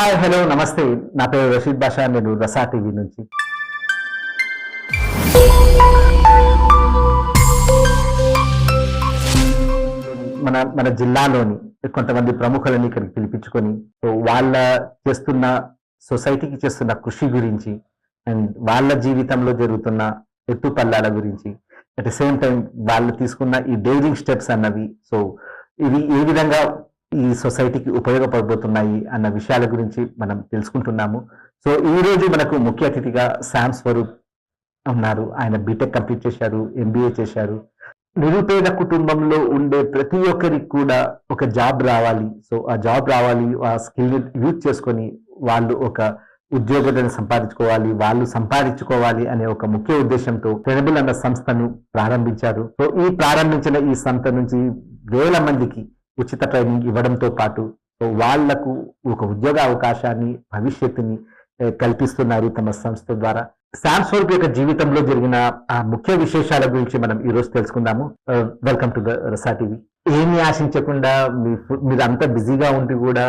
Hi hello నమస్తే. నా పేరు రషీద్ బాషా నేను రసా టీవీ నుంచి. మన మన జిల్లాలోని కొంతమంది ప్రముఖులని ఇక్కడికి పిలిపించుకొని సో వాళ్ళ చేస్తున్న సొసైటీకి చేస్తున్న కృషి గురించి అండ్ వాళ్ళ జీవితంలో జరుగుతున్న ఎత్తుపల్లాల గురించి. అట్ ద సేమ్ టైం వాళ్ళు తీసుకున్న ఈ డేరింగ్ స్టెప్స్ అన్నవి. సో ఇవి ఏ విధంగా ఈ సొసైటీకి ఉపయోగపడబోతున్నాయి అన్న విషయాల గురించి మనం తెలుసుకుంటున్నాము. సో ఈ రోజు మనకు ముఖ్య అతిథిగా శామ్ స్వరూప్ ఉన్నారు. ఆయన బీటెక్ కంప్లీట్ చేశారు ఎంబీఏ చేశారు. నిరుపేద కుటుంబంలో ఉండే ప్రతి ఒక్కరికి కూడా ఒక జాబ్ రావాలి. సో ఆ జాబ్ రావాలి ఆ స్కిల్ యూజ్ చేసుకొని వాళ్ళు ఒక ఉద్యోగాన్ని సంపాదించుకోవాలి వాళ్ళు సంపాదించుకోవాలి అనే ఒక ముఖ్య ఉద్దేశంతో టెనబుల్ అన్న సంస్థను ప్రారంభించారు. సో ఈ ప్రారంభించిన ఈ సంస్థ నుంచి వేల మందికి ఉచిత ట్రైనింగ్ ఇవ్వడంతో పాటు వాళ్ళకు ఒక ఉద్యోగ అవకాశాన్ని భవిష్యత్తుని కల్పిస్తున్నారు తమ సంస్థ ద్వారా. శామ్ స్వరూప్ యొక్క జీవితంలో జరిగిన ఆ ముఖ్య విశేషాల గురించి మనం ఈ రోజు తెలుసుకుందాము. Welcome to the Rasa TV. ఏమి ఆశించకుండా మీరు అంత బిజీగా ఉండి కూడా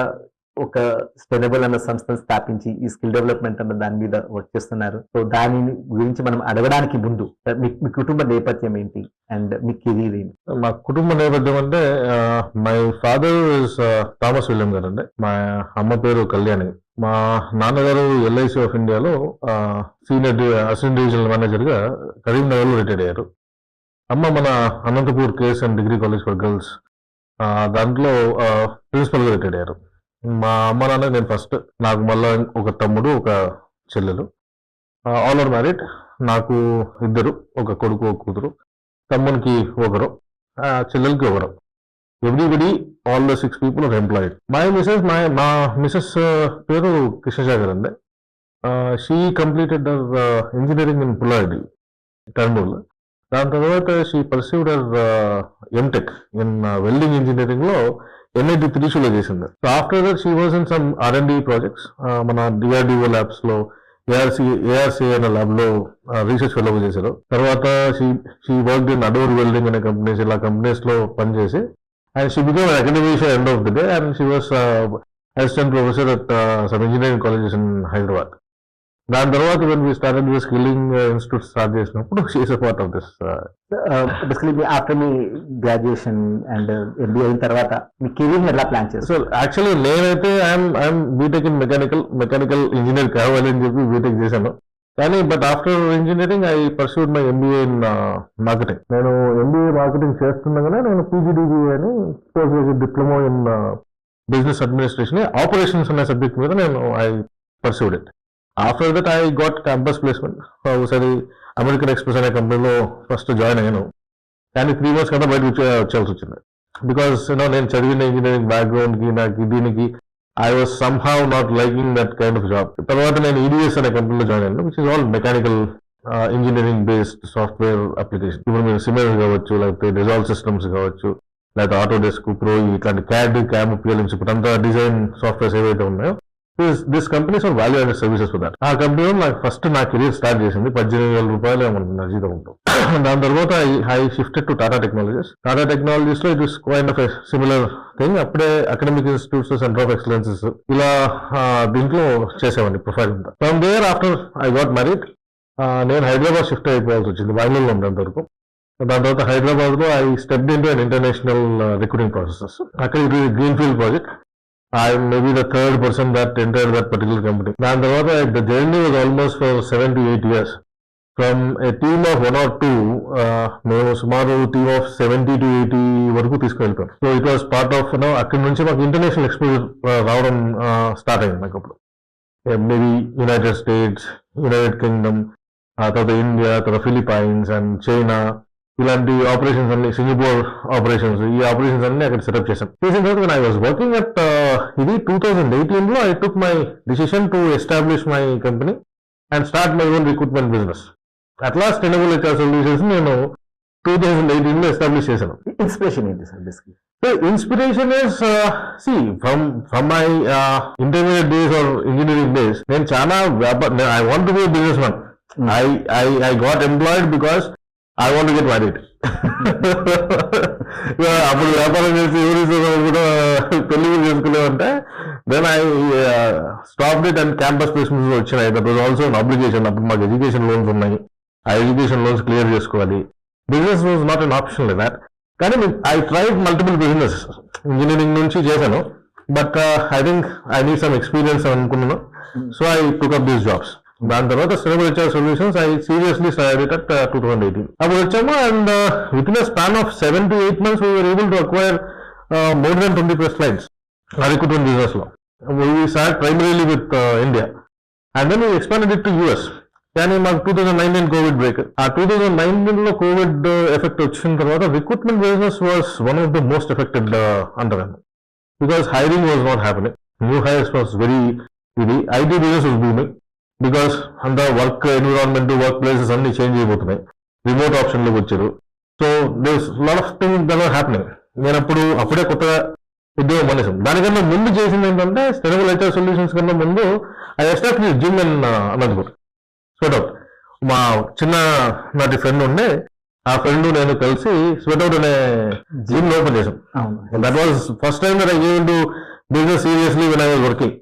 ఒక స్టెనబుల్ అన్న సంస్థను స్థాపించి ఈ స్కిల్ డెవలప్మెంట్ అన్న దాని మీద వర్క్ చేస్తున్నారు. సో దాని గురించి మనం అడగడానికి ముందు మీ మీ కుటుంబ నేపథ్యం ఏంటి? అండ్ మీ కెరీర్ ఏంటి? మా కుటుంబ నేపథ్యం అంటే my father is Thomas William గారు అండి. మా అమ్మ పేరు కళ్యాణి. మా నాన్నగారు ఎల్ఐసి ఆఫ్ ఇండియాలో సీనియర్ అసిస్టెంట్ డివిజనల్ మేనేజర్గా కరీంనగర్లో రిటైర్ అయ్యారు. అమ్మ మన Anantapur KS and degree college for girls దాంట్లో ప్రిన్సిపల్గా రిటైర్ అయ్యారు. మా అమ్మ నాన్న నేను ఫస్ట్ నాకు మళ్ళా ఒక తమ్ముడు ఒక చెల్లెలు. ఆల్ ఆర్ మ్యారీడ్ నాకు ఇద్దరు ఒక కొడుకు ఒక కూతురు. తమ్మునికి ఒకరు చెల్లెలకి ఒకరు. Everybody all the six people are employed my Mrs my మా మిసెస్ పేరు కృష్ణసాగర్ అండి. She completed engineering in Pullareddy Kurnool దాని తర్వాత she perceived a MTech in welding ఇంజనీరింగ్లో ఎన్ఐటి త్రిశూలో చేసింది so after that she was in some R and D projects మన DRDO ల్యాబ్స్లో ఏఆర్సి ఏఆర్సి అనే ల్యాబ్లో రీసెర్చ్ ఫెలో చేశారు. తర్వాత she she work in Ador welding అనే కంపెనీస్ ఇలా కంపెనీస్లో పనిచేసి and she become academician end of the day and she was assistant professor at some engineering colleges in Hyderabad దాని తర్వాత when we started the skilling institute start చేసినప్పుడు she's a part of this basically me after మీ graduation and MBA అయిన తర్వాత మీ career ఎలా plan చేస్తారు actually నేనైతే I'm I'm BTech in mechanical mechanical engineer కావాలి అని చెప్పి బీటెక్ చేశాను. కానీ but after engineering I pursued my MBA in marketing నేను ఎంబీఏ మార్కెటింగ్ చేస్తుండగానే నేను పీజీడీబీ అని post graduate diploma in business administration operations అనే సబ్జెక్ట్ మీద నేను I pursued it after that I got campus placement ఒకసారి అమెరికన్ ఎక్స్ప్రెస్ అనే కంపెనీలో ఫస్ట్ జాయిన్ అయ్యాను. కానీ త్రీ మంత్స్ కదా బయట వచ్చాల్సి వచ్చింది. బికాస్ యూనో నేను చదివిన ఇంజనీరింగ్ బ్యాక్గ్రౌండ్కి నాకు దీనికి I was some not liking that kind of job తర్వాత నేను ఈడిఎస్ అనే కంపెనీలో జాయిన్ అయ్యాను which is all mechanical engineering based software application ఇప్పుడు మీరు సిమెన్స్ కావచ్చు లేకపోతే రిజాల్వ్ సిస్టమ్స్ కావచ్చు లేకపోతే ఆటో డెస్క్ ప్రో ఇట్లాంటి క్యాడ్ క్యామ్ పిఎల్ఎంస్ ఇప్పుడు అంతా డిజైన్ సాఫ్ట్వేర్స్ ఏవైతే ఉన్నాయో this companies are value and services for that ఆ కంపెనీలో నాకు ఫస్ట్ నా కెరీర్ స్టార్ట్ చేసింది పద్దెనిమిది వేల రూపాయలు ఏమన్నా నా జీతం ఉంటుంది దాని తర్వాత I shifted to Tata Technologies Tata టెక్నాలజీస్లో it is kind of similar thing అప్పుడే academic institutes center of excellences ఇలా దీంట్లో చేసేవాడిని ప్రొఫైల్ అంతా. From there after I got married నేను హైదరాబాద్ షిఫ్ట్ అయిపోవాల్సి వచ్చింది బెంగళూరులో ఉండేంత వరకు. దాని తర్వాత హైదరాబాద్లో I step in to international recruiting processes అక్కడ green field project I maybe the third person that enter that particular company దాని తర్వాత the journey was almost for seven to eight years from a team of one or two మేము సుమారు team of seventy to eighty వరకు తీసుకెళ్తాం so it was part of no అక్కడి నుంచి మాకు international exposure రావడం స్టార్ట్ అయింది నాకు అప్పుడు. Maybe United States United Kingdom తర్వాత ఇండియా తర్వాత ఫిలిపైన్స్ అండ్ చైనా ఇలాంటి ఆపరేషన్స్ అన్ని సింగపూర్ ఆపరేషన్స్ ఈ ఆపరేషన్స్ అన్ని అక్కడ సెటప్ చేశాం. చేసిన తర్వాత ఐ వాస్ వర్కింగ్ అట్ ఇది టూ థౌసండ్ ఎయిటీన్లో I took my decision to establish my company and start my own recruitment business అట్లా స్టెనబుల్ హెచ్ఆర్ సొల్యూషన్స్ నేను టూ థౌసండ్ ఎయిటీన్లో ఎస్టాబ్లిష్ చేశాను. ఇన్స్పిరేషన్ ఏంటి sir basically So inspiration is uh, see from from my uh, intermediate days or engineering days. నేను చాలా వ్యాపార I want to be business man I I I got employed because I want get married అప్పుడు వ్యాపారం చేసి ఎవరి కూడా పెళ్ళి కూడా చేసుకునేవంటే then I stop it and campus placements వచ్చినాయి. That was also an application అప్పుడు మాకు ఎడ్యుకేషన్ లోన్స్ ఉన్నాయి. ఆ ఎడ్యుకేషన్ లోన్స్ క్లియర్ చేసుకోవాలి. Business was not an option లే దాట్ కానీ I tried multiple business engineering నుంచి చేశాను. But I think I need some experience అనుకున్నాను. So I took up these jobs దాని తర్వాత సినిమా వచ్చే solutions I seriously start at two thousand eighteen అప్పుడు వచ్చాము and with in span of seven to eight months we're able to acquire more then twenty plus clients ఆ బిజినెస్లో. We sir primarily with India and then we expanded it to US కానీ మాకు two thousand nineteen COVID break ఆ two thousand నైన్టీన్లో COVID effect వచ్చిన తర్వాత recruitment business was one of the most affected అంటారు because hiring was not happening new hires was very ఇది IT business was booming because అంత work environment work places అన్ని change అయిపోతున్నాయి. Remote ఆప్షన్లోకి వచ్చారు. So this lot of thing that are happening నేను అప్పుడు అప్పుడే కొత్తగా ఉద్యోగం మానేసాం దానికన్నా ముందు చేసింది ఏంటంటే స్టెనబుల్ హెచ్ఆర్ సొల్యూషన్స్ కన్నా ముందు I establish gym in Anantapur sweat out మా చిన్న నాటి ఫ్రెండ్ ఉండే. ఆ ఫ్రెండ్ నేను కలిసి స్వెట్ అవుట్ అనే జిమ్ ఓపెన్ చేసాం that was first time that I gave to business seriously when I was working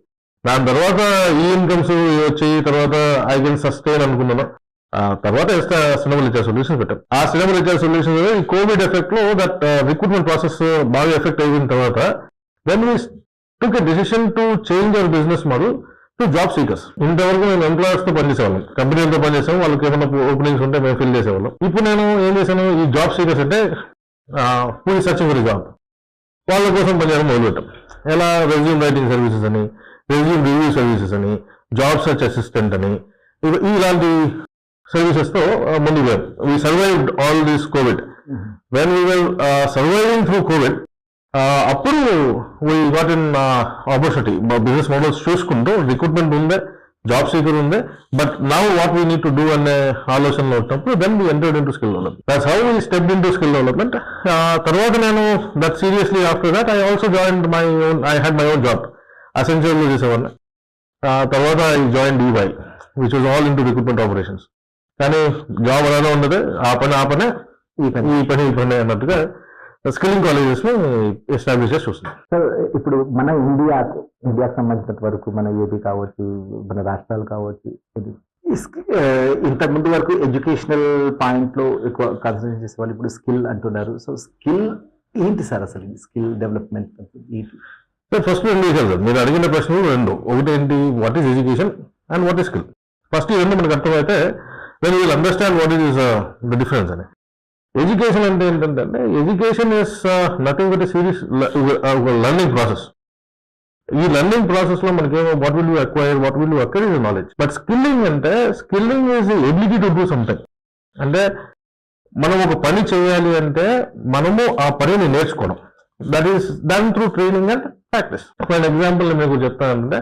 దాని తర్వాత ఈ ఇన్కమ్స్ వచ్చి తర్వాత ఐ కెన్ సస్టైన్ అనుకున్నాను. ఆ తర్వాత సినిమా ఇచ్చే సొల్యూషన్ పెట్టాం. ఆ సినిమా ఇచ్చే సొల్యూషన్ ఈ కోవిడ్ ఎఫెక్ట్లో దట్ రిక్రూట్మెంట్ ప్రాసెస్ బాగా ఎఫెక్ట్ అయిన తర్వాత then we took a decision to change our business model to job seekers ఇంతవరకు మేము ఎంప్లాయర్స్తో పనిచేసేవాళ్ళం. కంపెనీలతో పనిచేసాం వాళ్ళకి ఏమైనా ఓపెనింగ్స్ ఉంటే మేము ఫిల్ చేసేవాళ్ళం. ఇప్పుడు నేను ఏం చేశాను? ఈ జాబ్ సీకర్స్ అంటే హూ సర్చింగ్ ఫర్ జాబ్ వాళ్ళ కోసం పనిచేయడం మొదలుపెట్టాం. ఎలా రెజ్యూమ్ రైటింగ్ సర్వీసెస్ అని రెజ్యూమ్ రివ్యూ సర్వీసెస్ అని జాబ్ సర్చ్ అసిస్టెంట్ అని ఇలాంటి సర్వీసెస్తో ఆ, ముందుకు పోయాం we survived all this COVID when we were surviving through COVID అప్పుడు we got in opportunity business models చూసుకుంటూ రిక్రూట్మెంట్ ఉందే జాబ్ సీకర్ ఉంది but now what we need to do అనే ఆలోచనలో వచ్చినప్పుడు then we entered in to skill development that's how we step in to skill development తర్వాత నేను that seriously after that I also join my own I had my own job essential చేసేవాడిని. ఆ తర్వాత I join DY which was all in to recruitment operations కానీ job అలానే ఉండదు ఆ పని ఆ పనే ఈ పని. ఈ పని ఈ పని అన్నట్టుగా స్కిల్లింగ్ కాలేజెస్ని ఎస్టాబ్లిష్ చేసి చూస్తున్నాం. సార్ ఇప్పుడు మన ఇండియా ఇండియాకు సంబంధించినంత వరకు మన ఏపీ కావచ్చు మన రాష్ట్రాలు కావచ్చు ఇది ఈ sk- ఆ, ఇంత ముందు వరకు ఎడ్యుకేషనల్ పాయింట్లో ఎక్కువ కాన్సన్ట్రేట్ చేసేవాళ్ళు ఇప్పుడు స్కిల్ అంటున్నారు. సో స్కిల్ ఏంటి సార్ అసలు స్కిల్ డెవలప్మెంట్? సార్ ఫస్ట్ రెండు విషయాలు సార్ మీరు అడిగిన ప్రశ్నలు రెండు. ఒకటి ఏంటి what is education and what is skill first ఈ రెండు మనకు అర్థమైతే then will understand what is the difference అని. ఎడ్యుకేషన్ అంటే ఏంటంటే education is nothing but series learning process ఈ లర్నింగ్ ప్రాసెస్లో మనకేమో what will you acquire what will you acquire is knowledge but skilling అంటే skilling is ability to do something అంటే మనం ఒక పని చేయాలి అంటే మనము ఆ పనిని నేర్చుకోవడం. That is done through training and practice for example మీకు చెప్తానంటే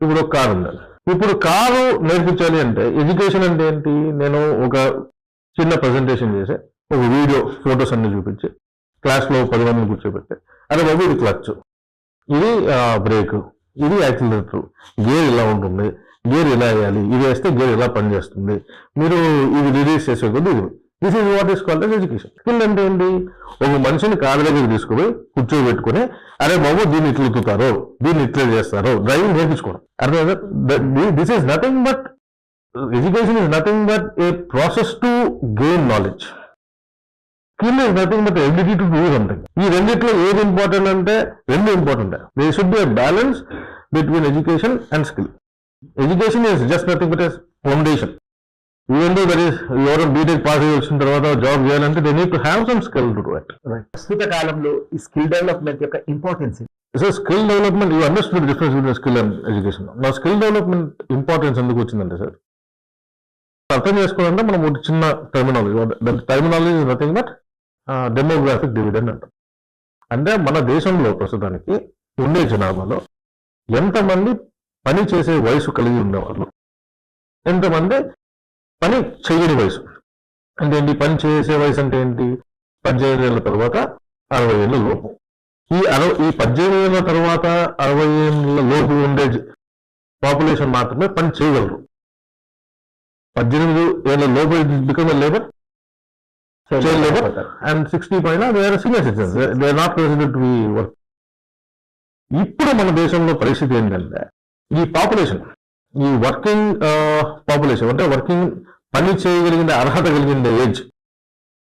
ఇప్పుడు ఒక కారు ఉందండి ఇప్పుడు కారు నేర్పించాలి అంటే ఎడ్యుకేషన్ అంటే ఏంటి? నేను ఒక చిన్న ప్రజెంటేషన్ చేసి ఒక వీడియో ఫొటోస్ అన్ని చూపించి క్లాస్లో పది మందిని కూర్చోబెట్టి. అరే బాబు ఇది క్లచ్ ఇది బ్రేక్ ఇది యాక్సిలేటర్ గేర్ ఇలా ఉంటుంది? గేర్ ఇలా వేయాలి? ఇది వేస్తే గేర్ ఇలా పనిచేస్తుంది? మీరు ఇది రిలీజ్ చేసే కొద్ది ఇది. This is what is called education skill అంటే ఏంటి? ఒక మనిషిని కారు దగ్గర తీసుకుపోయి కూర్చోబెట్టుకుని అరే బాబు దీన్ని ఇట్లా దీన్ని ఇట్లా చేస్తారు డ్రైవింగ్ నేర్పించుకోవడం. అర్థం this is nothing but education is nothing but a process to gain knowledge skill is nothing but ability to do something ఈ రెండిట్లో ఏది ఇంపార్టెంట్ అంటే రెండు important they should be balance between education and skill education is just nothing but foundation even though that is ఎవరో BTech pass వచ్చిన తర్వాత job చేయాలంటే they need to have some skill to do it ప్రస్తుత కాలంలో ఈ skill development యొక్క importance so skill development you understood difference between skill and education నా skill development importance ఎందుకు వచ్చిందంటే సార్ అర్థం చేసుకోవాలంటే మనం ఒక చిన్న terminology terminology is nothing but demographic dividend అంటాం. అంటే మన దేశంలో ప్రస్తుతానికి ఉండే జనాభాలో ఎంతమంది పని చేసే వయసు కలిగి ఉండేవాళ్ళు? ఎంతమంది పని చేయని వయసు. అంటే ఏంటి? పని చేసే వయసు అంటే ఏంటి? పద్దెనిమిది ఏళ్ళ తర్వాత అరవై ఏళ్ళ లోపు. ఈ అరవై ఈ పద్దెనిమిది ఏళ్ళ తర్వాత అరవై ఏళ్ళ లోపు ఉండే పాపులేషన్ మాత్రమే పని చేయగలరు పద్దెనిమిది ఏళ్ళ లోపు become labour. Child labour and sixty పైన are senior citizens they not consider to be work ఇప్పుడు మన దేశంలో పరిస్థితి ఏంటంటే ఈ పాపులేషన్ ఈ వర్కింగ్ పాపులేషన్ అంటే వర్కింగ్ పని చేయగలిగిన అర్హత కలిగిన ఏజ్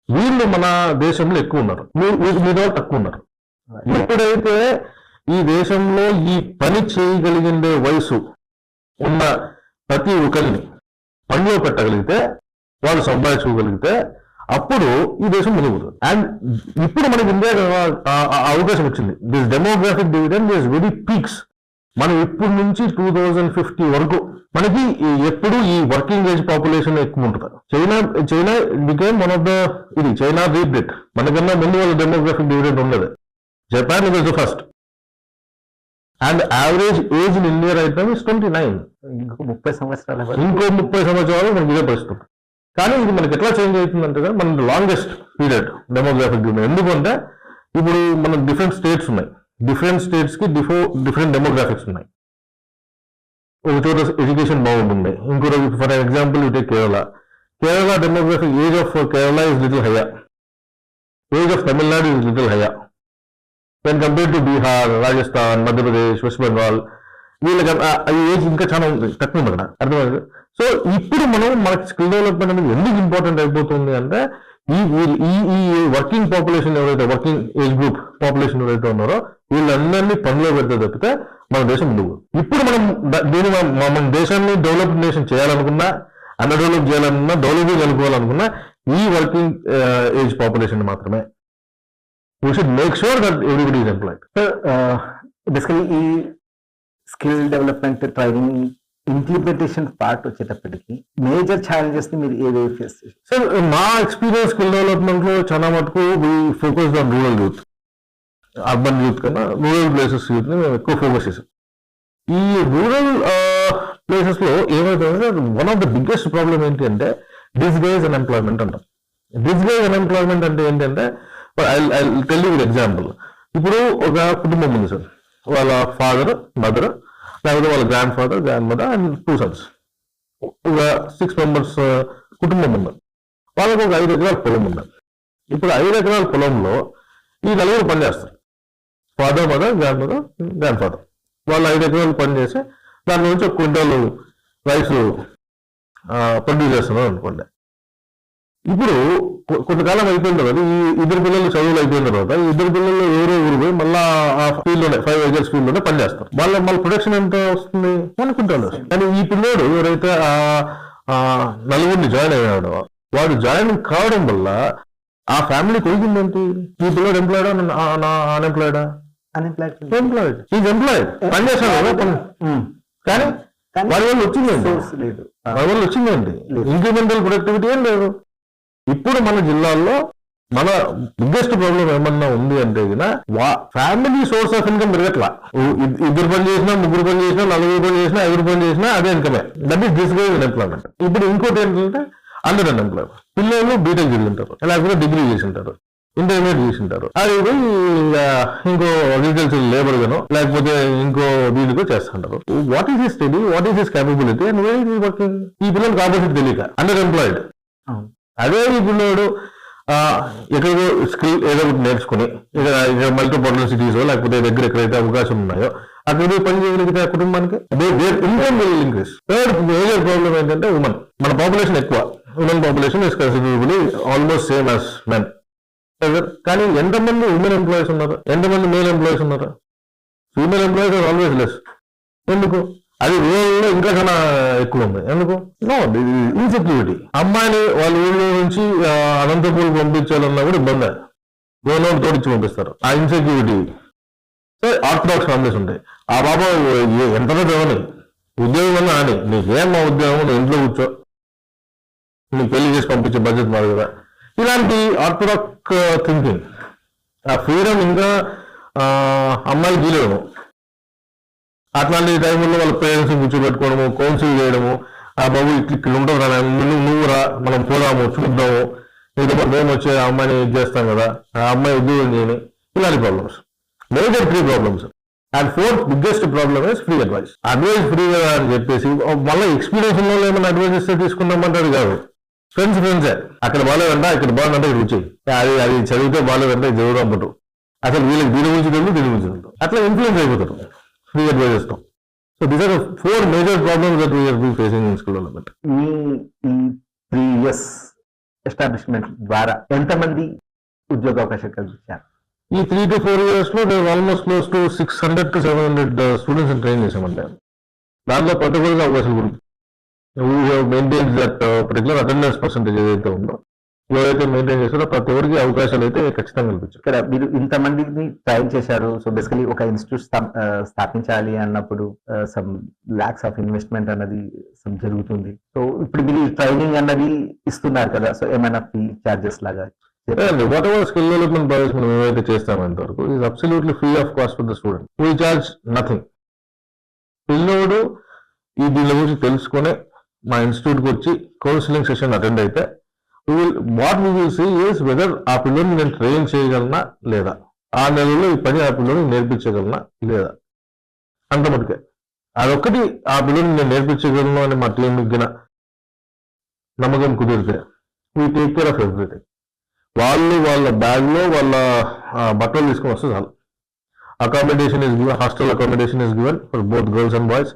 వీళ్ళు మన దేశంలో ఎక్కువ ఉన్నారు. మీ- మీ- మీ వాళ్ళు తక్కువ ఉన్నారు. ఎప్పుడైతే ఈ దేశంలో ఈ పని చేయగలిగే వయసు ఉన్న ప్రతి ఒక్కరిని పనిలో పెట్టగలిగితే వాళ్ళు సంపాదించుకోగలిగితే అప్పుడు ఈ దేశం మునుగుతుంది అండ్ ఇప్పుడు మనకి ఇండియా అవకాశం వచ్చింది. This demographic dividend this very peaks మనం ఇప్పటి నుంచి టూ థౌజండ్ ఫిఫ్టీ వరకు మనకి ఎప్పుడు ఈ వర్కింగ్ ఏజ్ పాపులేషన్ ఎక్కువ ఉంటుంది. China China became one of the ఇది చైనా రీడ్ ఇట్ మనకన్నా ముందు వాళ్ళ డెమోగ్రాఫిక్ డివిడెండ్ ఉండదు. Japan is the first and average age in India right is twenty nine ఇంకో ముప్పై సంవత్సరాల ఇంకో ముప్పై సంవత్సరాలు మనకి ఇదే పరిస్థితి. కానీ ఇది మనకి ఎట్లా చేంజ్ అవుతుందంటే కదా, మన లాంగెస్ట్ పీరియడ్ డెమోగ్రాఫిక్ డివిడెండ్ ఎందుకంటే ఇప్పుడు మన డిఫరెంట్ స్టేట్స్ ఉన్నాయి. డిఫరెంట్ స్టేట్స్కి డిఫో డిఫరెంట్ డెమోగ్రాఫిక్స్ ఉన్నాయి. ఒక చోట ఎడ్యుకేషన్ బాగుంటుంది. ఇంకో ఫర్ ఎగ్జాంపుల్ ఇటే Kerala Kerala demography age of Kerala is little higher age of Tamil Nadu is little higher then compare to Bihar Rajasthan Madhya Pradesh West Bengal వీళ్ళకి ఆ- ఏజ్ ఇంకా చాలా తక్కువ ఉంది అక్కడ. అర్థమైంది? సో ఇప్పుడు మనం మనకి స్కిల్ డెవలప్మెంట్ అనేది ఎందుకు ఇంపార్టెంట్ అయిపోతుంది అంటే ఈ ఈ ఈ వర్కింగ్ పాపులేషన్ ఎవరైతే వర్కింగ్ ఏజ్ గ్రూప్ పాపులేషన్ ఎవరైతే ఉన్నారో వీళ్ళందరినీ పనిలో పెడితే తప్పితే మన దేశం ముందుకు. ఇప్పుడు మనం ద- దీన్ని మనం- దేశాన్ని డెవలప్ నేషన్ చేయాలనుకున్నా అండర్ డెవలప్ చేయాలనుకున్నా డెవలపింగ్ అనుకోవాలనుకున్నా ఈ వర్కింగ్ ఏజ్ పాపులేషన్ మాత్రమే. We should make sure that everybody is employed basically ఈ skill development training implementation part వచ్చేటప్పటికి మేజర్ ఛాలెంజెస్ని మీరు ఏవేవి ఫేస్ చేశారు సార్ నా ఎక్స్పీరియన్స్ స్కిల్ డెవలప్మెంట్లో చాలా మటుకు focus on rural youth urban youth కన్నా రూరల్ ప్లేసెస్ యూత్ని మేము ఎక్కువ ఫోకస్ చేసాం ఈ రూరల్ ప్లేసెస్లో ఏమైతుందంటే one of the biggest problem ఏంటి అంటే డిస్గైజ్ అన్ఎంప్లాయ్మెంట్ అంటాం. డిస్గైజ్ అన్ఎంప్లాయ్మెంట్ అంటే ఏంటంటే ఐ టెల్ యూ ఎగ్జాంపుల్ ఇప్పుడు ఒక కుటుంబం ఉంది సార్. వాళ్ళ ఫాదర్ మదర్ లేకపోతే వాళ్ళ grandfather grandmother and two sons ఒక సిక్స్ మెంబర్స్ కుటుంబం ఉన్నారు వాళ్ళకు ఒక ఐదు ఎకరాల పొలం ఉన్నారు ఇప్పుడు ఐదు ఎకరాల పొలంలో ఈ నలుగురు పనిచేస్తారు father mother grand mother grand father వాళ్ళు ఐదు ఎకరాలు పనిచేసి దాని నుంచి ఒక క్వింటాలు రైస్ ప్రొడ్యూస్ చేస్తున్నారు అనుకోండి. ఇప్పుడు కొ- కొంతకాలం అయిపోయిన తర్వాత ఈ ఇద్దరు పిల్లలు చదువులు అయిపోయిన తర్వాత ఈ ఇద్దరు పిల్లలు ఎవరో ఊరు పోయి మళ్ళీ ఆ ఫీల్డ్లోనే ఫైవ్ ఏకర్స్ ఫీల్డ్లోనే పనిచేస్తారు పని వాళ్ళ మళ్ళీ ప్రొడక్షన్ ఎంత వస్తుంది? మన క్వింటాలు వస్తుంది. కానీ ఈ పిల్లోడు ఎవరైతే ఆ నలుగురిని జాయిన్ అయ్యాడో వాడు జాయిన్ కావడం వల్ల ఆ ఫ్యామిలీ కొలిగింది ఈ పిల్లోడు ఎంప్లాయిడా అన్ఎంప్లాయిడా అన్ఎంప్లాయ్డ్ ఎంప్లాయిడ్ ఈజ్ ఎంప్లాయిడ్ పని చేశాడు కదా పని. కానీ వల్ల వచ్చిందండి లేదు. వాడి వల్ల వచ్చిందండి ఇంక్రిమెంటల్ ప్రొడక్టివిటీ ఏం లేదు. ఇప్పుడు మన జిల్లాల్లో మన బిగ్గెస్ట్ ప్రాబ్లం ఏమన్నా ఉంది అంటే ఫ్యామిలీ సోర్స్ ఆఫ్ ఇన్కమ్ పెరగట్లా. ఇద్దరు పని చేసినా ముగ్గురు పని చేసినా నలుగురు పని చేసినా ఐదుగురు పని చేసినా అదే ఇన్కమే దట్ ఈస్ డిస్గైజ్ ఎంప్లాయ్మెంట్ ఇప్పుడు ఇంకోటి ఏంటంటే అండర్ అన్ఎంప్లాయ్మెంట్ పిల్లలు బీటెక్ చేసి ఉంటారు లేకపోతే డిగ్రీ చేసి ఉంటారు. ఇంటర్మీడియట్ చేసి ఉంటారు అది పోయి ఇంకా ఇంకో అగ్రికల్చర్ లేబర్ గానో లేకపోతే ఇంకో దీనికో చేస్తుంటారు. What is his study what is his capability and where is working ఈ పిల్లలకి ఆపోజిట్ తెలియక అండర్ ఎంప్లాయిడ్ అదే ఈ పిల్లోడు ఆ, ఎక్కడికో స్కిల్ ఏదో ఒకటి నేర్చుకుని ఇక్కడ మల్టీపోర్టల్ సిటీస్ లేకపోతే దగ్గర ఎక్కడైతే అవకాశం ఉన్నాయో అక్కడ పని చేయగలిగితే ఆ కుటుంబానికి? Income will increase third major problem ఏంటంటే ఉమెన్ మన పాపులేషన్ ఎక్కువ. Women population is considerably almost same as men కానీ ఎంతమంది ఉమెన్ ఎంప్లాయీస్ ఉన్నారు? ఎంతమంది మేల్ ఎంప్లాయీస్ ఉన్నారు? Female employees are always less ఎందుకు? అది లో ఇంకా చాలా ఎక్కువ ఉంది. ఎందుకు? నో ఇన్సెక్యూరిటీ అమ్మాయిని వాళ్ళ ఊళ్ళో నుంచి ఆ, అనంతపూర్ పంపించాలన్నా కూడా ఇబ్బంది. గవర్నమెంట్ తోడిచ్చి పంపిస్తారు. ఆ ఇన్సెక్యూరిటీ ఆర్థడాక్స్ ఫ్యామిలీస్ ఉంటాయి. ఆ బాబా ఎంత చదవని? ఉద్యోగం అన్నా అని నీకేం మా ఉద్యోగం? ఇంట్లో కూర్చో. నీకు పెళ్ళి చేసి పంపించే బడ్జెట్ మాది కదా. ఇలాంటి ఆర్థడాక్ థింకింగ్. ఆ ఫ్రీడమ్ ఇంకా అమ్మాయి అమ్మాయికి గీలేము అట్లాంటి టైంలో వాళ్ళ పేరెంట్స్ కూర్చోబెట్టుకోవడము కౌన్సిల్ చేయడము ఆ బాబు ఇట్లా ఇక్కడ ఉంటుంది రా నువ్వు రా మనం పోదాము చూద్దాము. లేదా మేము వచ్చే ఆ అమ్మాయిని ఇది చేస్తాం కదా ఆ అమ్మాయి ఉద్యోగం చేయని ఇలాంటి problems major three problems and fourth biggest problem is free advice advice free కదా అని చెప్పేసి మళ్ళీ ఎక్స్పీరియన్స్ ఉన్న వాళ్ళు ఏమైనా అడ్వైస్ ఇస్తే తీసుకుందామంటే అది కాదు. ఫ్రెండ్స్ ఫ్రెండ్సే అక్కడ బాగాలేదంట ఇక్కడ బాగుందంటే ఇక్కడ వచ్చాయి అది అది చదివితే బాగాలేదంటే ఇది చదువుదాం అన్నట్టు అసలు వీళ్ళకి దీని గురించి తెలుసు దీని గురించి తెలుసు అట్లా ఇన్ఫ్లుయెన్స్ అయిపోతారు. ఫ్రీ అడ్వైజ్ చేస్తాం. So these are four major problems that we are be facing in school development మీ ఈ త్రీ ఇయర్స్ ఎస్టాబ్లిష్మెంట్ ద్వారా ఎంతమంది ఉద్యోగ అవకాశాలు కల్పించారు? ఈ త్రీ టు ఫోర్ ఇయర్స్లో నేను almost close to six hundred to seven hundred students train చేసామంటే దాంట్లో ప్రతి ఒక్కరికి అవకాశం గురించి. Maintain that particular attendance percentage ఏదైతే ఉందో ఎవరైతే మెయింటైన్ చేస్తారో ప్రతి ఒక్కరికి అవకాశాలు అయితే ఖచ్చితంగా కల్పించారు ఇక్కడ మీరు ఇంతమందిని ట్రైన్ చేశారు సో బేసికలీ ఒక ఇన్స్టిట్యూట్ స్థాపించాలి అన్నప్పుడు సమ్ లాక్స్ ఆఫ్ ఇన్వెస్ట్మెంట్ అన్నది some జరుగుతుంది. సో ఇప్పుడు మీరు ట్రైనింగ్ అన్నది ఇస్తున్నారు కదా సో ఏమైనా ఫీ చార్జెస్ లాగా? Whatever skill development projects మనం ఏవైతే చేస్తామో ఇంతవరకు is absolutely free of cost for the student we charge nothing పిల్లోడు ఈ దీని గురించి తెలుసుకునే మా ఇన్స్టిట్యూట్కి వచ్చి కౌన్సిలింగ్ సెషన్ అటెండ్ అయితే what we will see is whether ఆ పిల్లల్ని నేను ట్రైన్ చేయగలనా లేదా? ఆ నెలలో ఈ పని ఆ పిల్లల్ని నేర్పించగలనా లేదా? అంత మటుకే. అదొక్కటి ఆ పిల్లల్ని నేను నేర్పించగలను అని మా టీం మిగిన నమ్మకం కుదిరితే we take care of everything వాళ్ళు వాళ్ళ బ్యాగ్లో వాళ్ళ బట్టలు తీసుకొని వస్తే చాలు. Accommodation is given hostel accommodation is given for both girls and boys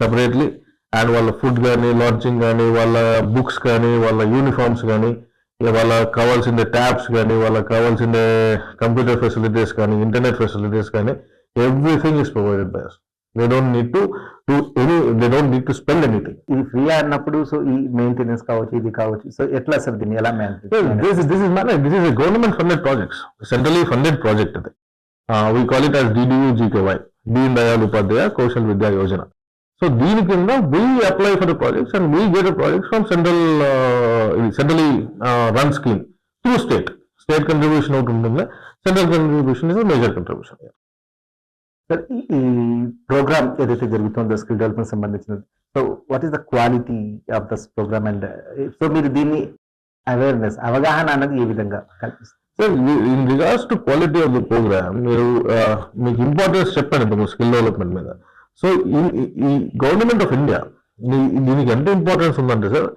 separately and వాళ్ళ ఫుడ్ కానీ లాడ్జింగ్ కానీ వాళ్ళ బుక్స్ కానీ వాళ్ళ యూనిఫామ్స్ కానీ వాళ్ళకి కావాల్సిన ట్యాబ్స్ కానీ వాళ్ళకి కావాల్సిన కంప్యూటర్ ఫెసిలిటీస్ కానీ ఇంటర్నెట్ ఫెసిలిటీస్ కానీ everything is provided by us. They don't need to do any they don't need to spend anything ఇది ఫ్రీ అన్నప్పుడు సో ఈ మెయింటెనెన్స్ కావచ్చు ఇది కావచ్చు సో ఎట్లా సార్ దీన్ని ఎలా this is not this is a government funded projects centrally funded project అది. We call it as DDU GKY Deen Dayal Upadhyaya Kaushal Vidya Yojana so దీని కింద we apply for the projects and we get projects from central centrally run scheme through state state contribution ఒకటి ఉంటుంది central contribution is major contribution ఈ- programme ఏదైతే జరుగుతుందో skill development సంబంధించినది so what is the quality of this programme and so uh, మీరు దీన్ని awareness అవగాహన అన్నది ఏ విధంగా కల్పిస్తారు? Sir in regards to quality of the programme మీరు ఆ, మీకు ఇంపార్టెన్స్ చెప్పాను ఇంతకు స్కిల్ డెవలప్మెంట్ మీద. సో ఈ గవర్నమెంట్ ఆఫ్ ఇండియా దీనికి ఎంత ఇంపార్టెన్స్ ఉందంటే సార్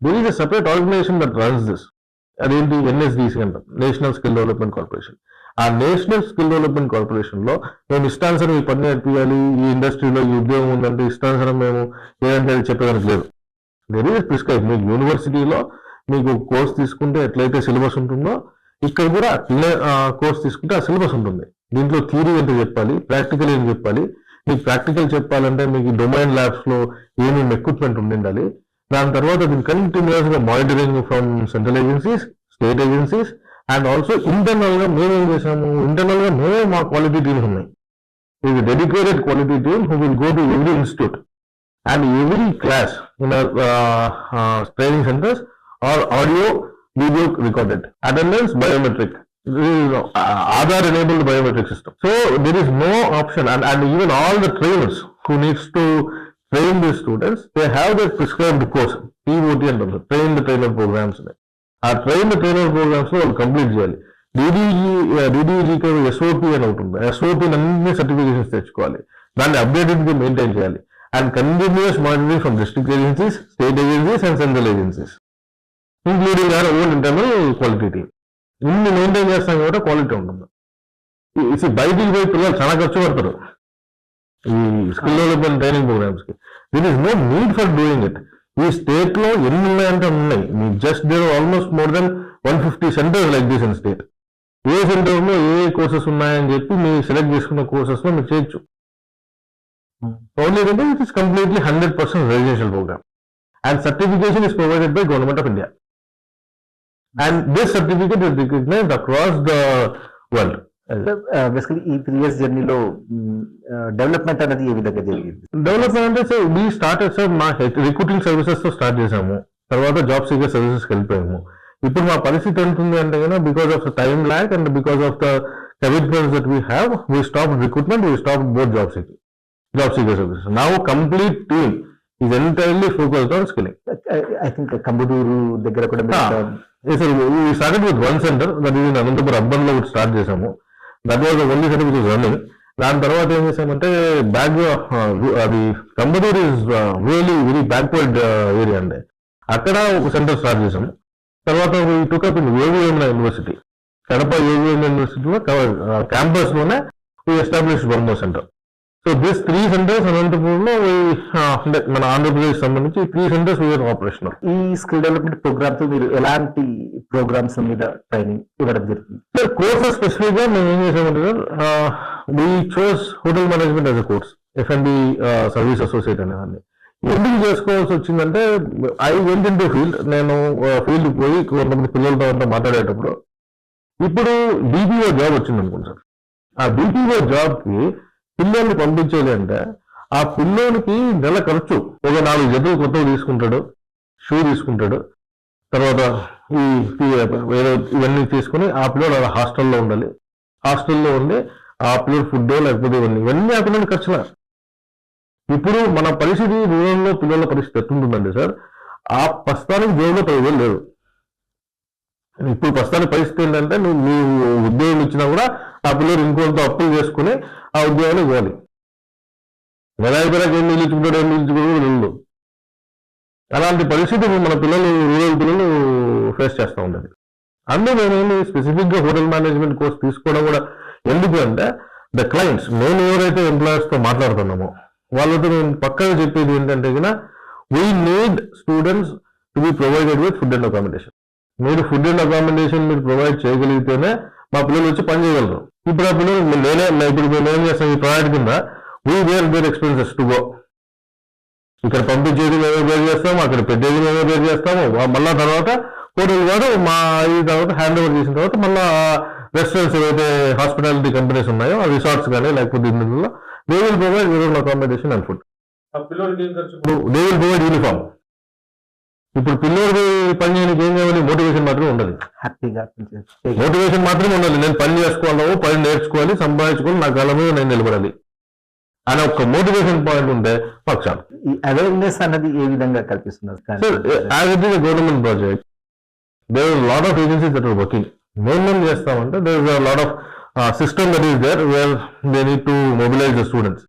దీని is separate organisation that runs this అదేంటి? ఎన్ఎస్డిసి అంటాం. నేషనల్ స్కిల్ డెవలప్మెంట్ కార్పొరేషన్ ఆ నేషనల్ స్కిల్ డెవలప్మెంట్ కార్పొరేషన్లో మేము ఇష్టానుసారం ఈ పని నేర్పియాలి ఈ ఇండస్ట్రీలో ఈ ఉద్యోగం ఉందంటే ఇష్టానుసారం మేము ఏదంటే అది చెప్పేదానికి లేదు. దెర్ ఈస్ ప్రిస్క్రైబ్ మీకు యూనివర్సిటీలో మీకు కోర్స్ తీసుకుంటే ఎట్లయితే సిలబస్ ఉంటుందో ఇక్కడ కూడా కోర్స్ తీసుకుంటే ఆ సిలబస్ ఉంటుంది. దీంట్లో థియరీ ఏంటో చెప్పాలి ప్రాక్టికల్ ఏం చెప్పాలి మీకు ప్రాక్టికల్ చెప్పాలంటే మీకు డొమైన్ ల్యాబ్స్లో ఏమేమి ఎక్విప్మెంట్ ఉండాలి దాని తర్వాత దీని కంటిన్యూస్గా monitoring from central agencies state agencies and also ఇంటర్నల్గా మేమేం చేసాము ఇంటర్నల్గా మేమే మా క్వాలిటీ టీమ్స్ ఉన్నాయి. ఇది dedicated quality team who will go to every institute and every class in training centres are audio video recorded attendance biometric Aadhaar enabled biometric system so there is no option and and even all the trainers who needs to train the students they have the prescribed course POT అంటారు sir train the trainer programmes ఆ train the trainer programmes వాళ్ళు complete చేయాలి. DDG DDG కి SOP అని ఉంటుంది SOP అన్ని certifications తెచ్చుకోవాలి. దాన్ని అప్డేటెడ్గా మెయింటైన్ చేయాలి. And continuous monitoring from district agencies state agencies and central agencies including own internal quality team ఇన్ని మెయింటైన్ చేస్తాం కాబట్టి క్వాలిటీ ఉంటుంది. బయటికి పోయి పిల్లలు చాలా ఖర్చు పడతారు. ఈ skill development training ప్రోగ్రామ్స్కి. There is no need for doing it ఈ స్టేట్లో ఎన్ని ఉన్నాయంటే ఉన్నాయి. మీ just there almost more than one fifty centres like this in state ఏ సెంటర్లో ఏ కోర్సెస్ ఉన్నాయని చెప్పి మీరు సెలెక్ట్ చేసుకున్న కోర్సెస్లో మీరు చేయొచ్చు. Only it is completely hundred percent residential programme and certification is provided by government of India and this certificate is recognised across the world basically ఈ త్రీ ఇయర్స్ జర్నీలో డెవలప్మెంట్ అనేది ఏ విధంగా జరిగింది? డెవలప్మెంట్ అంటే సార్ వీ స్టార్టెడ్ సార్ మా recruiting సర్వీసెస్తో start చేసాము తర్వాత జాబ్ సీకర్ సర్వీసెస్ వెళ్ళిపోయాము. ఇప్పుడు మా పరిస్థితి ఉంటుంది అంటే కనుక because of the time lack and because of the commitments that we have we stop recruitment we stop both job seeker job seeker services now complete team is entirely focused on skilling I think Kambadur దగ్గర కూడా మీరు, sir ఈ started with one centre దాన్ని నేను అనంతపురం అర్బన్లో start చేశాము. That was only centre running దాని తర్వాత ఏం చేసామంటే బ్యాక్ అది Kambadur is really very backward area అండి. అక్కడ ఒక సెంటర్ స్టార్ట్ చేశాము. తర్వాత took up in AVM university Kadapa AVM యూనివర్సిటీలో క్యాంపస్లోనే establish Brahmo centre so this three centres అనంతపూర్లో అంటే మన ఆంధ్రప్రదేశ్ సంబంధించి three centres we are operational ఈ స్కిల్ డెవలప్మెంట్ ప్రోగ్రామ్తో మీరు ఎలాంటి ప్రోగ్రామ్స్ మీద ట్రైనింగ్ ఇవ్వడం జరుగుతుంది? సార్ కోర్సెస్ స్పెసిఫిక్గా మేము ఏం చేసామంటే sir we chose hotel management as a course FMD service associate అనేదాన్ని. ఎందుకు చేసుకోవాల్సి వచ్చిందంటే I went in to field నేను ఫీల్డ్ పోయి కొంతమంది పిల్లలతో అంతా మాట్లాడేటప్పుడు ఇప్పుడు డిపిఓ జాబ్ వచ్చింది అనుకోండి సార్ ఆ డిపిఓ జాబ్ కి పిల్లల్ని పంపించాలి అంటే ఆ పిల్లోనికి నెల ఖర్చు. ఒక నాలుగు జతలు కొత్తవి తీసుకుంటాడు షూ తీసుకుంటాడు. తర్వాత ఈ వేరే ఇవన్నీ తీసుకుని ఆ పిల్లలు అలా హాస్టల్లో ఉండాలి. హాస్టల్లో ఉండి ఆ పిల్లలు ఫుడ్ లేకపోతే ఇవన్నీ. ఇవన్నీ ఆ పిల్లల ఖర్చులా. ఇప్పుడు మన పరిస్థితి రూరల్లో పిల్లల పరిస్థితి ఎట్టుంటుందండి సార్? ఆ ప్రస్తుతానికి జోబులో పదివేలు లేదు. ఇప్పుడు ప్రస్తుతానికి పరిస్థితి ఏంటంటే నువ్వు ఉద్యోగం ఇచ్చినా కూడా ఆ పిల్లలు ఇంకొంత అప్పులు చేసుకుని ఆ ఉద్యోగాలు ఇవ్వాలి. నెల అయిపోయాక ఏం నిలుచుకుంటాడు ఏం నిలుచుకుంటాడు అలాంటి పరిస్థితి మన పిల్లలు రూరల్ పిల్లలు ఫేస్ చేస్తూ ఉండేది అందులో నేను స్పెసిఫిక్గా హోటల్ మేనేజ్మెంట్ కోర్స్ తీసుకోవడం కూడా ఎందుకు అంటే ద క్లయింట్స్ మేము ఎవరైతే ఎంప్లాయర్స్తో మాట్లాడుతున్నామో వాళ్ళతో నేను పక్కగా చెప్పేది ఏంటంటే కనుక we need students to be provided with food and accommodation మీరు ఫుడ్ అండ్ అకామిడేషన్ మీరు ప్రొవైడ్ చేయగలిగితేనే మా పిల్లలు వచ్చి పని చేయగలరు. ఇప్పుడు పిల్లలు నేనే ఇప్పుడు మేము ఏం చేస్తాం ఈ ప్రాజెక్ట్ కింద we were their expenses to go ఇక్కడ పంపించేది మేమే పేరు చేస్తాము అక్కడ పెట్టేది మేమే పేరు చేస్తాము. మళ్ళా తర్వాత హోటల్ వాడు మా ఈ తర్వాత హ్యాండ్ ఓవర్ చేసిన తర్వాత మళ్ళా రెస్టారెంట్స్ ఏవైతే హాస్పిటాలిటీ కంపెనీస్ ఉన్నాయో ఆ రిసార్ట్స్ కానీ లేకపోతే ఇందులో they will provide you all accommodation and food they will provide uniform ఇప్పుడు పిల్లలకి పని చేయడానికి ఏం కావాలి? మోటివేషన్ మాత్రం ఉండదు. హ్యాపీగా మోటివేషన్ మాత్రం ఉండాలి. నేను పని చేసుకోవాలి పని నేర్చుకోవాలి సంపాదించుకోవాలి నా కాలం మీద నేను నిలబడాలి. అనే ఒక మోటివేషన్ పాయింట్ ఉంటే ఈ అవేర్నెస్ అన్నది ఏ విధంగా కల్పిస్తున్నారు? So, uh, as it is a government project, there is a lot of agencies that are working. మేము ఏం చేస్తామంటే a lot of uh, system that is there where they need to mobilize the students.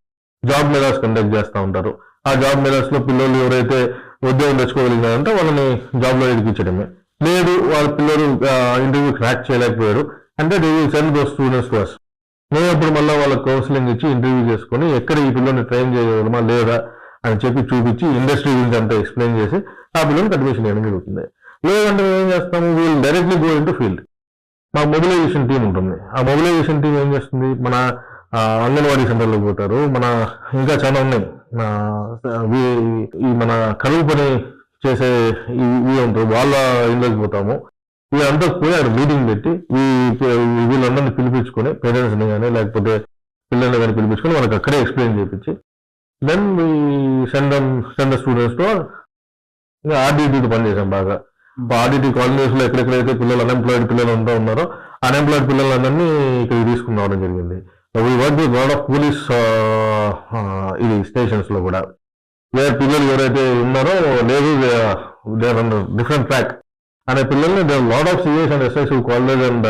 Job melas conduct చేస్తూ ఉంటారు. ఆ job మేళాస్లో పిల్లలు ఎవరైతే ఉద్యోగం తెచ్చుకోగలిగినారంటే వాళ్ళని జాబ్లో ఎదిగించడమే లేదు వాళ్ళ పిల్లలు ఇంటర్వ్యూ క్రాక్ చేయలేకపోయారు. అంటే they will send those students to us మేము అప్పుడు మళ్ళీ వాళ్ళకి కౌన్సిలింగ్ ఇచ్చి ఇంటర్వ్యూ చేసుకొని ఎక్కడ ఈ పిల్లల్ని ట్రైన్ చేయగలమా లేదా అని చెప్పి చూపించి ఇండస్ట్రీ గురించి అంతా ఎక్స్ప్లెయిన్ చేసి ఆ పిల్లలకి అడ్మిషన్ చేయడం జరుగుతుంది. లేదంటే మేము ఏం చేస్తాము? వీళ్ళు డైరెక్ట్లీ గో ఇన్ ఫీల్డ్ మా మొబిలైజేషన్ టీం ఉంటుంది. ఆ మొబిలైజేషన్ టీం ఏం చేస్తుంది? మన అంగన్వాడీ సెంటర్లోకి పోతారు. మన ఇంకా చాలా ఉన్నాయి. ఈ మన కరువు పని చేసే ఇవి ఉంటారు వాళ్ళ ఇళ్ళకి పోతాము. వీళ్ళంతా పోయి అక్కడ మీటింగ్ పెట్టి ఈ వీళ్ళందరినీ పిలిపించుకొని పేరెంట్స్ని కానీ లేకపోతే పిల్లల్ని కానీ పిలిపించుకొని వాళ్ళకి అక్కడే ఎక్స్ప్లెయిన్ చేయించి దెన్ సెండ్ సెండ్ స్టూడెంట్స్తో ఇంకా ఆర్డిటీ పని చేసాం బాగా. ఆర్డిటీ కాలనీస్లో ఎక్కడెక్కడైతే పిల్లలు అన్ఎంప్లాయిడ్ పిల్లలు అంతా ఉన్నారో అన్ఎంప్లాయిడ్ పిల్లలందరినీ ఇక్కడ తీసుకుని రావడం జరిగింది. We work with of police ఇది స్టేషన్స్లో కూడా. వేరే పిల్లలు ఎవరైతే ఉన్నారో లేదు దే డిఫరెంట్ ట్రాక్ అనే పిల్లల్ని they lot of CS and SIS college and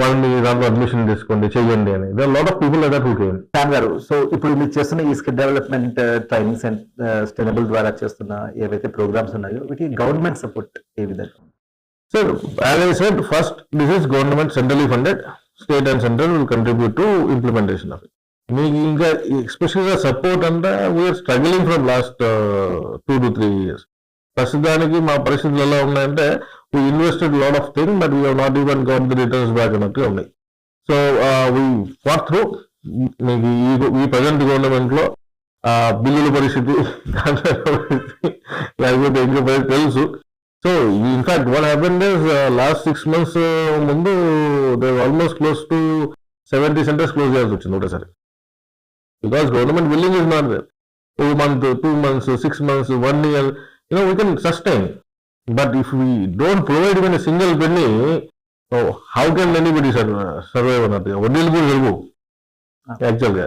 వాళ్ళని దాంట్లో అడ్మిషన్ తీసుకోండి చెయ్యండి అని. They lot of people who came Shyam garu so ఇప్పుడు మీరు చేస్తున్న ఈ skill development trainings and sustainable ద్వారా చేస్తున్న ఏవైతే ప్రోగ్రామ్స్ ఉన్నాయో వీటికి గవర్నమెంట్ సపోర్ట్ ఏ విధంగా? So, as I said, first, this is government centrally funded. State and centre will contribute to implementation of మీకు ఇంకా ఎస్పెషల్గా సపోర్ట్ అంటే we're struggling from last two to three years ప్రస్తుతానికి మా పరిస్థితులు ఎలా ఉన్నాయంటే we invested lot of thing but we not even got the returns back అన్నట్టుగా ఉన్నాయి. సో వీ ఫార్ త్రూ మీకు ఈ ఈ ప్రజెంట్ గవర్నమెంట్లో uh, బిల్లుల పరిస్థితి పరిస్థితి లేకపోతే ఇంకా పరిస్థితి తెలుసు. So in fact what happen is last six months ముందు almost close to seventy centres close చేయాల్సి వచ్చింది ఒకటేసారి because government building is not there two month two months six months one year you know we can sustain but if we don't provide even single penny how can anybody survive అన్నట్టుగా వడ్డీలు కూడా జరుగు యాక్చువల్గా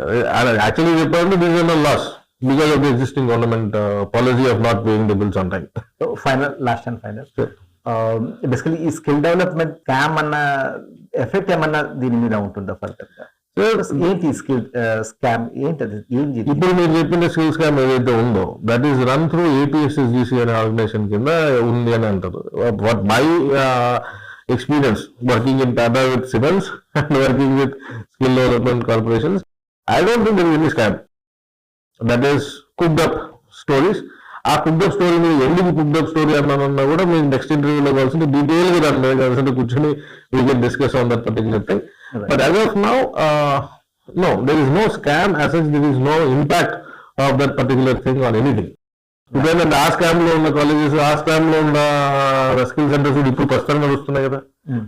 actually చెప్పాలంటే this is loss because of the existing government policy of not paying the bills on time so final last and final Sure. Basically ఈ skill development scam అన్న effect ఏమన్నా దీని మీద ఉంటుందా ఫర్దర్గా? ఏంటి స్కిల్ స్కామ్ ఏంటి ఇది? ఇప్పుడు మీరు చెప్పిన స్కిల్ స్కామ్ ఏదైతే ఉందో that is run through APSSDC అనే ఆర్గనైజేషన్ కింద ఉంది అని అంటారు. What my experience working in Tata with Siemens and working with skill development corporations I don't think there any scam that is cooked up stories ఆ cooked up story మీరు ఎందుకు cooked up story అన్నానన్నా కూడా మీరు next ఇంటర్వ్యూలో కావాల్సింది డీటెయిల్గా దాని మీద కలిసి కూర్చొని we can discuss on that particular thing But as of now, uh, no, there is no scam as such. There is no impact of that particular thing on anything. ఎందుకంటే ఆ స్కామ్లో ఉన్న కాలేజెస్ ఆ స్కామ్లో ఉన్న స్కిల్ సెంటర్స్ ఇప్పుడు ప్రస్తుతం నడుస్తున్నాయి కదా.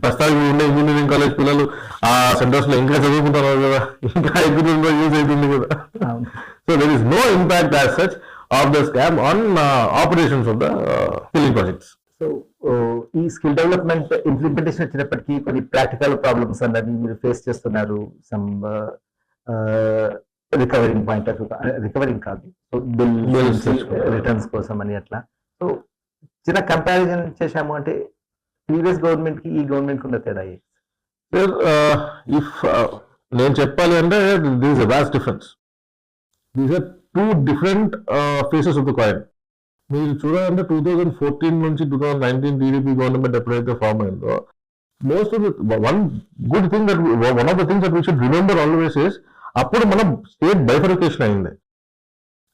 ప్రస్తుతానికి ఉన్న ఇంజనీరింగ్ కాలేజ్ పిల్లలు ఆ సెంటర్స్లో ఇంకా చదువుకుంటున్నారు కదా. ఇంకా ఎక్కువ యూజ్ అవుతుంది కదా. So there is no impact as such of the scam on operations of the skilling projects so ఈ స్కిల్ డెవలప్మెంట్ ఇంప్లిమెంటేషన్ వచ్చినప్పటికీ కొన్ని ప్రాక్టికల్ ప్రాబ్లమ్స్ అన్నది మీరు ఫేస్ చేస్తున్నారు. Some recovering point of recovering కాదు. సో బిల్ రిటర్న్స్ కోసం అని అట్లా. సో చిన్న కంపారిజన్ చేశాము అంటే ప్రీవియస్ గవర్నమెంట్కి ఈ గవర్నమెంట్ ఉన్న తేడా సార్ ఇఫ్ నేను చెప్పాలి అంటే this a difference these are two different faces of the coin మీరు చూడాలంటే టూ థౌజండ్ ఫోర్టీన్ నుంచి two thousand nineteen TDP government ఎప్పుడైతే ఫామ్ అయిందో. Most of one good thing that one of the things that we should remember always is అప్పుడు మనం state bifurcation అయింది.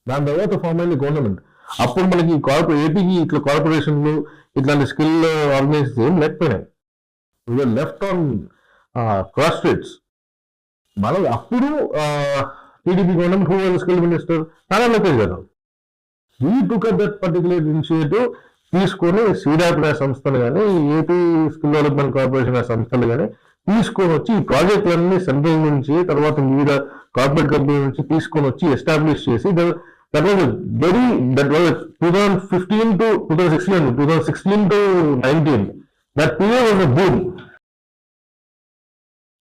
దాని తర్వాత ఫామ్ అయింది గవర్నమెంట్ అప్పుడు మనకి కార్పొ ఏపీకి ఇట్లా కార్పొరేషన్లు ఇట్లాంటి స్కిల్ ఆర్గనైజేషన్ ఏం లేకపోయినాయి. We're left on cross streets మనం అప్పుడు TDP government who skill minister Nara Lokesh garu. ఈ టుక్ దట్ పర్టికులర్ ఇనిషియేటివ్ తీసుకొని సీడాప్ అనే సంస్థలు కానీ ఏపీ స్కిల్ డెవలప్మెంట్ కార్పొరేషన్ అనే సంస్థలు కానీ తీసుకొని వచ్చి ఈ ప్రాజెక్టులన్నీ సెంట్రల్ నుంచి తర్వాత వివిధ కార్పొరేట్ కంపెనీ నుంచి తీసుకొని వచ్చి ఎస్టాబ్లిష్ చేసి that was very that was two thousand fifteen to two thousand sixteen two thousand sixteen to nineteen that period was a boom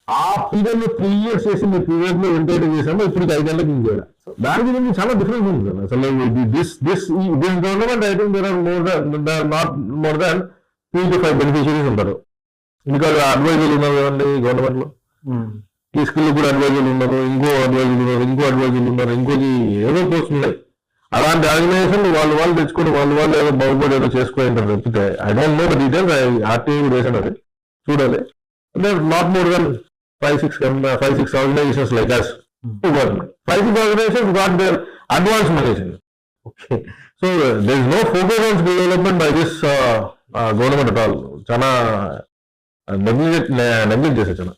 ఆ పీరియడ్లో త్రీ ఇయర్స్ చేసిన పీరియడ్లో ఎంటైర్ చేసాము ఇప్పుడు ఐదేళ్ళకి ఇంకేడా దాని గురించి చాలా డిఫరెన్స్ ఉంది కదా. అసలు this this this government I think there are more than not more than three to five beneficiaries ఉంటారు. ఇంకా అడ్వైజర్లు ఉన్నారు కదండి గవర్నమెంట్లో. Hmm. ఈ స్కిల్ కూడా అడ్వైజర్లు ఉన్నారు ఇంకో అడ్వైజర్లు ఉన్నారు ఇంకో అడ్వైజర్లు ఉన్నారు ఇంకోటి ఏదో పోస్ట్ ఉన్నాయి అలాంటి ఆర్గనైజేషన్ వాళ్ళు వాళ్ళు తెచ్చుకొని వాళ్ళు వాళ్ళు ఏదో బాగుపడి ఏదో చేసుకోవాలి తప్పితే I don't know the details RTI కూడా వేసాను అది. చూడాలి. Not more than five six five six organisations like us five six organisations got their advance management okay so there is no focus on skill development by this government at all చాలా negligent neglect చేసే చాలా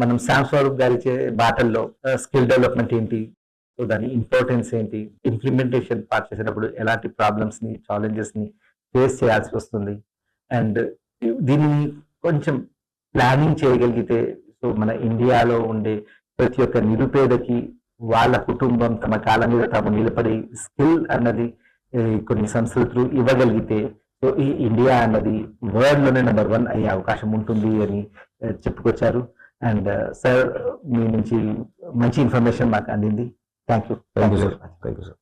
మనం శామ్ స్వరూప్ గారి బాటల్లో skill development ఏంటి? So దాని importance ఏంటి? Implementation part చేసేటప్పుడు ఎలాంటి ప్రాబ్లమ్స్ని ఛాలెంజెస్ని ఫేస్ చేయాల్సి వస్తుంది? అండ్ దీన్ని కొంచెం ప్లానింగ్ చేయగలిగితే సో మన ఇండియాలో ఉండే ప్రతి ఒక్క నిరుపేదకి వాళ్ళ కుటుంబం తమ కాలం మీద తాము నిలబడి స్కిల్ అన్నది కొన్ని సంస్కృతులు ఇవ్వగలిగితే సో ఈ ఇండియా అన్నది వరల్డ్లోనే నెంబర్ వన్ అయ్యే అవకాశం ఉంటుంది అని చెప్పుకొచ్చారు. అండ్ సార్ మీ నుంచి మంచి ఇన్ఫర్మేషన్ మాకు అందింది. Thank you thank you sir thank you sir